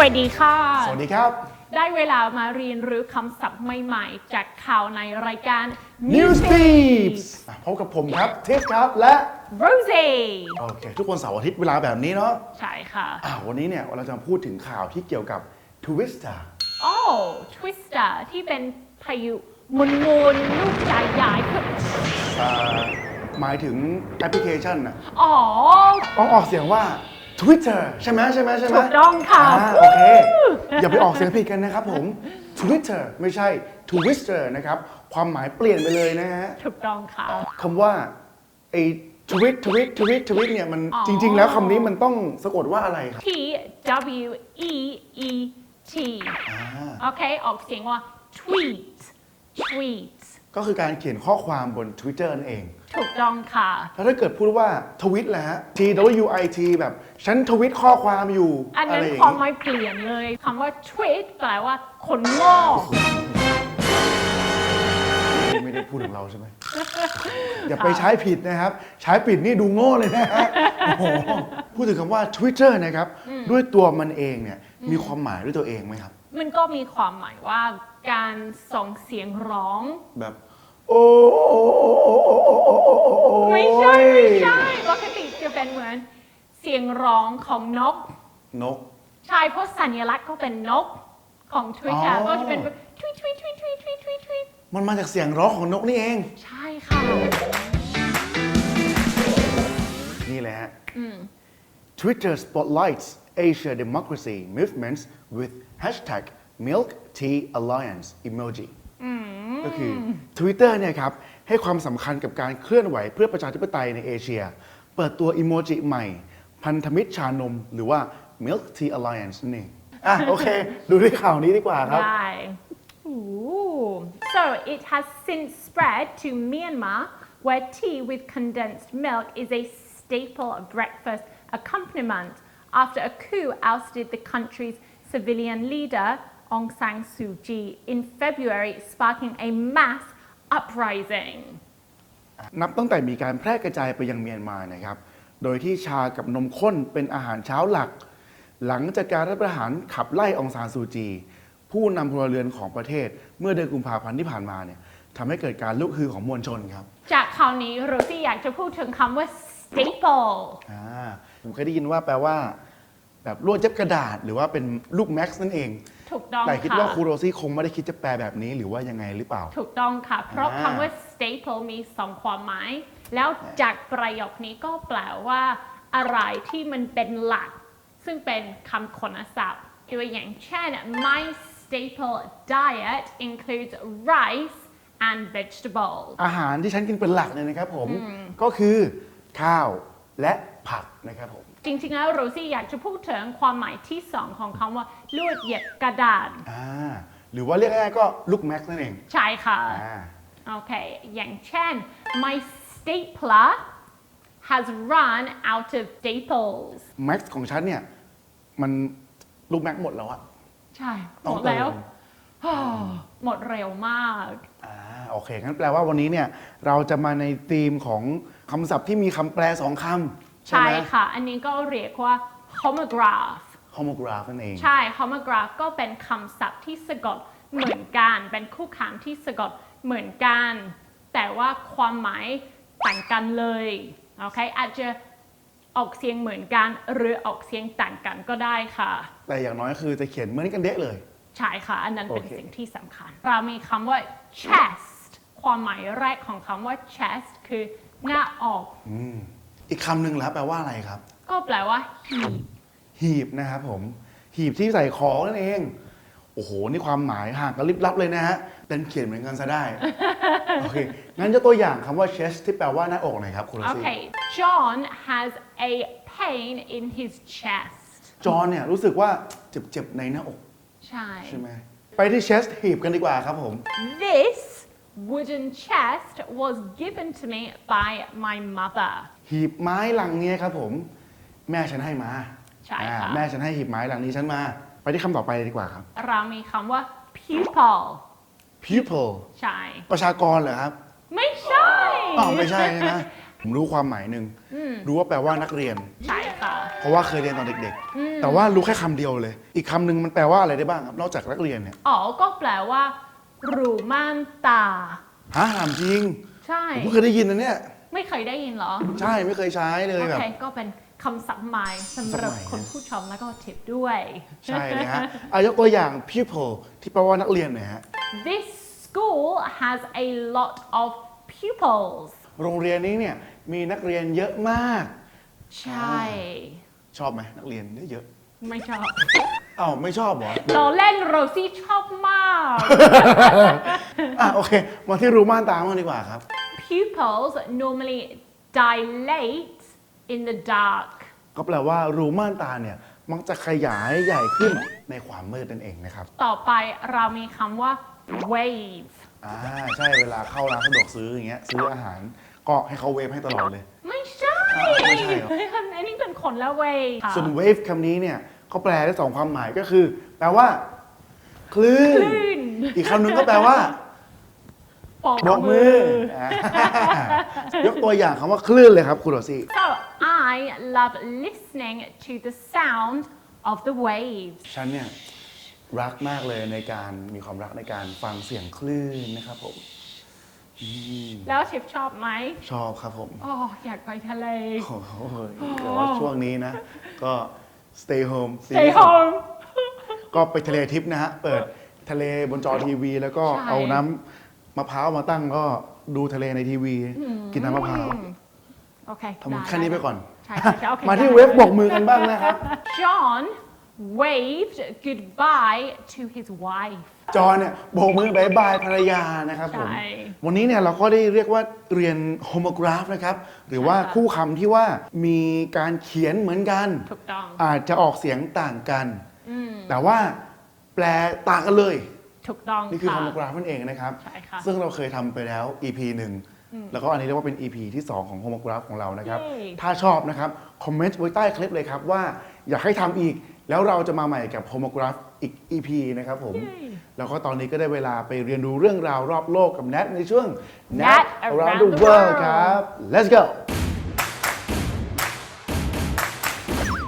วัสดีค่ะ สวัสดีครับ ได้เวลามาเรียนรู้คำศัพท์ใหม่ๆ จากข่าวในรายการ News Tips อะพบกับผมครับทิปครับและ Rosie โอเค ทุกคนเสาร์อาทิตย์เวลาแบบนี้เนาะใช่ค่ะอะวันนี้เนี่ยเราจะมาพูดถึงข่าวที่เกี่ยวกับ Twister โอ้ Twister ที่เป็นพายุมุนมุนๆลูกใหญ่ๆคืออ่าหมายถึงแอปพลิเคชันอะอ๋อต้องออกเสียงว่า Twitter ใช่ไหมใช่ไหมใช่ไหมถูกต้องค่ะอ่าโอเค อย่าไปออกเสียงผิดกันนะครับผม Twitter ไม่ใช่ Twister นะครับ ความหมายเปลี่ยนไปเลยนะฮะ ถูกต้องค่ะ คำว่าไอ้ทวิตทวิตทวิตทวิตเนี่ยมันอ๋อ จริง ๆ แล้วคำนี้มันต้องสะกดว่าอะไรครับ T W E E T อ่าโอเค ออกเสียงว่า tweet tweet ก็คือการเขียนข้อความบน Twitter นั่นเอง ถูกต้องค่ะ แล้วถ้าเกิดพูดว่าทวิตแหละฮะ T W I T แบบฉันทวิตข้อความอยู่อันอะนั้นไรอย่างความหงี้มายเปลี่ยนเลยคำว่า tweet แปลว่าคนโง่ไม่ได้พูดถึงเราใช่ไหม อย่าไปใช้ผิดนะครับ ใช้ผิดนี่ดูโง่เลยนะฮะโอ้โหพูดถึงคำว่า Twitter นะครับ ด้วยตัวมันเองเนี่ยมีความหมายด้วยตัวเองไหมครับ มันก็มีความหมายว่าการส่งเสียงร้อง แบบ โอ้ไม่ใช่ไม่ใช่ปกติจะเป็นเหมือน เสียงร้องของนก นก ใช่เพราะสัญลักษณ์เขาเป็นนกของ Twitter อ๋อ ก็จะเป็นทวีตทวีตทวีตทวีตทวีตทวีตทวีตมันมาจากเสียงร้องของนกนี่เอง ใช่ค่ะ นี่แหละฮะ Twitter spotlights Asia democracy movements with hashtag Milk Tea Alliance emoji ก็คือ Twitter เนี่ยครับให้ความสำคัญกับการเคลื่อนไหวเพื่อประชาธิปไตยในเอเชีย เปิดตัวอิโมจิใหม่ พันธมิตรชานม หรือว่า Milk Tea Alliance นั่นเองอะโอเค ดูด้วยข่าวนี้ดีกว่าครับได้ Ooh. So it has since spread to Myanmar, where tea with condensed milk is a staple of breakfast accompaniment after a coup ousted the country's civilian leader Aung San Suu Kyi in February, sparking a mass uprising. นับตั้งแต่มีการแพร่กระจายไปยังเมียนมานะครับ โดยที่ชากับนมข้นเป็นอาหารเช้าหลัก หลังจากการรัฐประหารขับไล่องซานซูจี ผู้นำพลเรือนของประเทศเมื่อเดือนกุมภาพันธ์ที่ผ่านมาเนี่ยทำให้เกิดการลุกฮือของมวลชนครับ จากข่าวนี้โรซี่อยากจะพูดถึงคำว่า staple อ่าผมเคยได้ยินว่าแปลว่า แบบลวดเจ็บกระดาษ หรือว่าเป็นลูกแม็กซ์นั่นเอง ถูกต้องแต่คิดค่ะว่าครูโรซี่คงไม่ได้คิดจะแปลแบบนี้หรือว่ายังไงหรือเปล่า ถูกต้องค่ะ เพราะอ่าคำว่า staple มีสองความหมาย แล้วจากประโยคนี้ก็แปลว่า อะไรที่มันเป็นหลัก ซึ่งเป็นคำคนศัพท์ตัวอย่างเช่น my staple diet includes rice and vegetables อาหารที่ฉันกินเป็นหลักเนี่ยนะครับผม ก็คือข้าวและผักนะครับผม จริงๆแล้วโรซี่อยากจะพูดถึงความหมายที่สองของคำว่าลวดเย็บกระดาษอ่าหรือว่าเรียกง่ายๆก็ลูกแม็กซ์นั่นเองใช่ค่ะ อ่า โอเค อย่างเช่น my stapler has run out of staples แม็กซ์ของฉันเนี่ย มันลูกแม็กซ์หมดแล้วอะ ใช่ หต้อมงดแล้วเติมฮ่าหมดเร็วมาก อ่าโอเคงั้นแปลว่าวันนี้เนี่ย เราจะมาในธีมของคำศัพท์ที่มีคำแปลสองคำ ใช่ใช่ไหมค่ะ อันนี้ก็เรียกว่า homograph homograph นั่นเอง ใช่ homograph ก็เป็นคำศัพท์ที่สะกดเหมือนกัน เป็นคู่ขานที่สะกดเหมือนกัน แต่ว่าความหมายต่างกันเลย โอเค อาจจะออกเสียงเหมือนกันหรือออกเสียงต่างกันก็ได้ค่ะ แต่อย่างน้อยคือจะเขียนเหมือนกันเดะเลย ใช่ค่ะ อันนั้นเป็นโอเคสิ่งที่สำคัญ เรามีคำว่า chest ความหมายแรกของคำว่า chest คือหน้าอก อีกคำหนึ่งแล้วแปลว่าอะไรครับ ก็แปลว่าหีบหีบนะครับผม หีบที่ใส่ของนั่นเอง โอ้โห นี่ความหมายห่างกันลิบลับเลยนะฮะดันเขียนเหมือนกันซะได้ โอเค งั้นจะตัวอย่างคำว่า chest ที่แปลว่าหน้าอกหน่อยครับคุณโอลัซี่เค John has a pain in his chest จอห์นเนี่ยรู้สึกว่าเจ็บๆในหน้าอก ใช่ ใช่ไหม ไปที่ chest หีบกันดีกว่าครับผม This wooden chest was given to me by my mother หีบไม้หลังเนี้ยครับผม แม่ฉันให้มาใช่อ่าค่ะแม่ฉันให้หีบไม้หลังนี้ฉันมา ไปที่คำต่อไปเลยดีกว่าครับ เรามีคำว่า pupil pupil ใช่ ประชากรเหรอครับไม่ใช่ อ๋อไม่ใช่ใช่ไหมผมรู้ความหมายหนึ่งรู้ว่าแปลว่านักเรียน ใช่ค่ะ เพราะว่าเคยเรียนตอนเด็กๆ แต่ว่ารู้แค่คำเดียวเลย อีกคำหนึ่งมันแปลว่าอะไรได้บ้างครับ นอกจากนักเรียนเนี่ย อ๋อ ก็แปลว่า รูม่านตาหาถามจริง ใช่ ผมเพิ่งเคยได้ยินนะเนี่ย ไม่เคยได้ยินเหรอ ใช่ไม่เคยใช้เลยโอแบบ เค ก็เป็นคำศัพท์ใหม่สำหรับศัพท์ใหม่คนผู้ชมแล้วก็ทิปด้วย ใช่เลยฮะอายกตัวอย่าง pupil ที่แปลว่านักเรียนหน่อยฮะ This school has a lot of pupils โรงเรียนนี้เนี่ยมีนักเรียนเยอะมาก ใช่ ชอบไหมนักเรียนเยอะไม่ชอบๆ อ้าวไม่ชอบเหรอ เราเล่นโรซี่ชอบมาก อะโอเค มาที่รูม่านตาบ้างดีกว่าครับ Pupils normally dilate in the dark ก็แปลว่ารูม่านตาเนี่ยมักจะขยายใหญ่ขึ้นในความมืดนั่นเองนะครับต่อไปเรามีคำว่า wave อ่าใช่เวลาเข้าร้านสะดวกซื้ออย่างเงี้ยซื้ออาหารก็ให้เขาเวฟให้ตลอดเลย ไม่ใช่อ้าวไม่ใช่เหรอเฮ้ยอันนี้เป็นคนละ wave ค่ะ ส่วน wave คำนี้เนี่ย เขาแปลได้สองความหมายก็คือ แปลว่า คลื่นคลื่นอีกคำหนึงก็แปลว่าปอกบอกมืออ่ายกตัวอย่างคำว่าคลื่นเลยครับคุณโรซี่ So I love listening to the sound of the waves ฉันเนี่ยรักมากเลยในการมีความรักในการฟังเสียงคลื่นนะครับผมอืมแล้วชิปชอบไหมชอบครับผม อ๋ออยากไปทะเล โอ้โหแต่ว่าช่วงนี้นะ ก็ stay home Stay series home ก็ไปทะเลทิพย์นะฮะ เปิดทะเลบนจอทีวี แล้วก็ใช่ เอาน้ำมะพร้าวมาตั้งก็ดูทะเลในทีวี กินน้ำมะพร้าวโอเคทำได้แค่นี้ไปก่อน ใช่ใช่ใช่โอเคมาที่ได้ เว็บบอกมือกันบ้างนะครับ John waved goodbye to his wife จอเนี่ยโบกมือบายบายภรรยานะครับผม ใช่ วันนี้เนี่ยเราก็ได้เรียกว่าเรียนโฮโมกราฟนะครับ หรือว่าใช่ค่ะคู่คำที่ว่ามีการเขียนเหมือนกัน ถูกต้อง อาจจะออกเสียงต่างกันแต่ว่าแปลต่างกันเลย ถูกต้องนี่คือค่ะโฮโมกราฟนั่นเองนะครับ ใช่ค่ะซึ่งเราเคยทำไปแล้ว EP หนึ่งแล้วก็อันนี้เรียกว่าเป็น EP ที่ 2 ของโฮโมกราฟของเรานะครับ เย้ ถ้าชอบนะครับ คอมเมนต์ไว้ใต้คลิปเลยครับว่าอยากให้ทำอีก แล้วเราจะมาใหม่กับโฮโมกราฟอีก EP นะครับผม แล้วก็ตอนนี้ก็ได้เวลาไปเรียนรู้เรื่องราวรอบโลกกับแนทในช่วง Nat Around the World ครับ let's go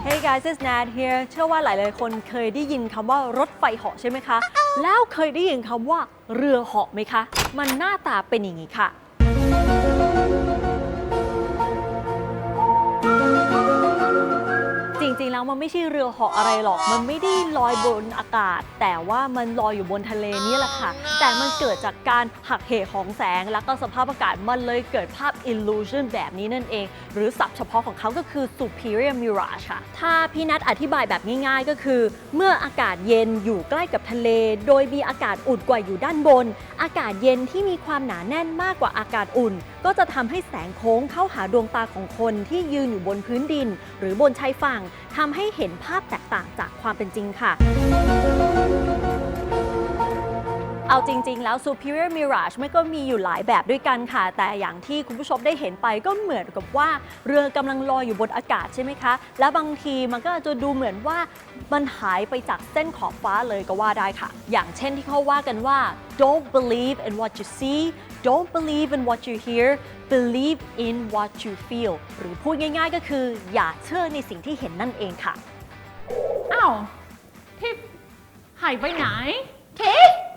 Hey guys, it's Nat here เชื่อว่าหลายๆคนเคยได้ยินคำว่ารถไฟเหาะใช่ไหมคะ แล้วเคยได้ยินคำว่าเรือเหาะไหมคะ มันหน้าตาเป็นอย่างนี้ค่ะ ๆแล้วมันไม่ใช่เรือเหาะอะไรหรอก มันไม่ได้ลอยบนอากาศ แต่ว่ามันลอยอยู่บนทะเลนี่แหละค่ะ แต่มันเกิดจากการหักเหของแสง แล้วก็สภาพอากาศมันเลยเกิดภาพ illusion แบบนี้นั่นเอง หรือศัพท์เฉพาะของเขาก็คือ superior mirage ค่ะ ถ้าพี่นัทอธิบายแบบง่ายๆก็คือ เมื่ออากาศเย็นอยู่ใกล้กับทะเล โดยมีอากาศอุ่นกว่าอยู่ด้านบน อากาศเย็นที่มีความหนาแน่นมากกว่าอากาศอุ่น ก็จะทำให้แสงโค้งเข้าหาดวงตาของคนที่ยืนอยู่บนพื้นดิน หรือบนชายฝั่งทำให้เห็นภาพแตกต่างจากความเป็นจริงค่ะ เอาจริง ๆ แล้ว superior mirage ไม่ก็มีอยู่หลายแบบด้วยกันค่ะ แต่อย่างที่คุณผู้ชมได้เห็นไปก็เหมือนกับว่าเรือกำลังลอยอยู่บนอากาศใช่ไหมคะ และบางทีมันก็จะดูเหมือนว่ามันหายไปจากเส้นขอบฟ้าเลยก็ว่าได้ค่ะ อย่างเช่นที่เขาว่ากันว่า don't believe in what you see don't believe in what you hear believe in what you feel หรือพูดง่ายๆ ก็คือ อย่าเชื่อในสิ่งที่เห็นนั่นเองค่ะ อ้าวทิปหายไปไหนทิปทิปเอ้า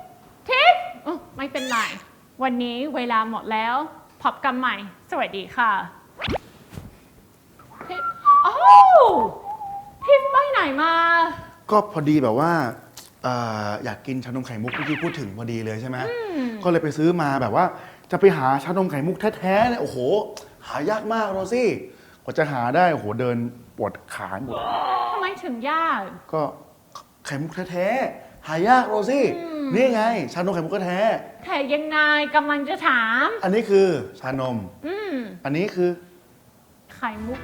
ไม่เป็นไร วันนี้เวลาหมดแล้ว พบกันใหม่ สวัสดีค่ะทิปโอ้าวทิปไปไหนมา ก็พอดีแบบว่าเอ่ออยากกินชานมไข่มุกที่พูดถึงพอดีเลยใช่ไหมก็เลยไปซื้อมาแบบว่า จะไปหาชานมไข่มุกแท้ๆเนี่ยโอ้โห หายากมากโรซี่กว่าจะหาได้โอ้โหเดินปวดขาหมดทำไมถึงยาก ก็ไข่มุกแท้ๆ หายากโรซี่ นี่ไง ชานมไข่มุกแท้ แต่ยังไงกำลังจะถามๆอันนี้คือชานม อืม อันนี้คือ ไข่มุก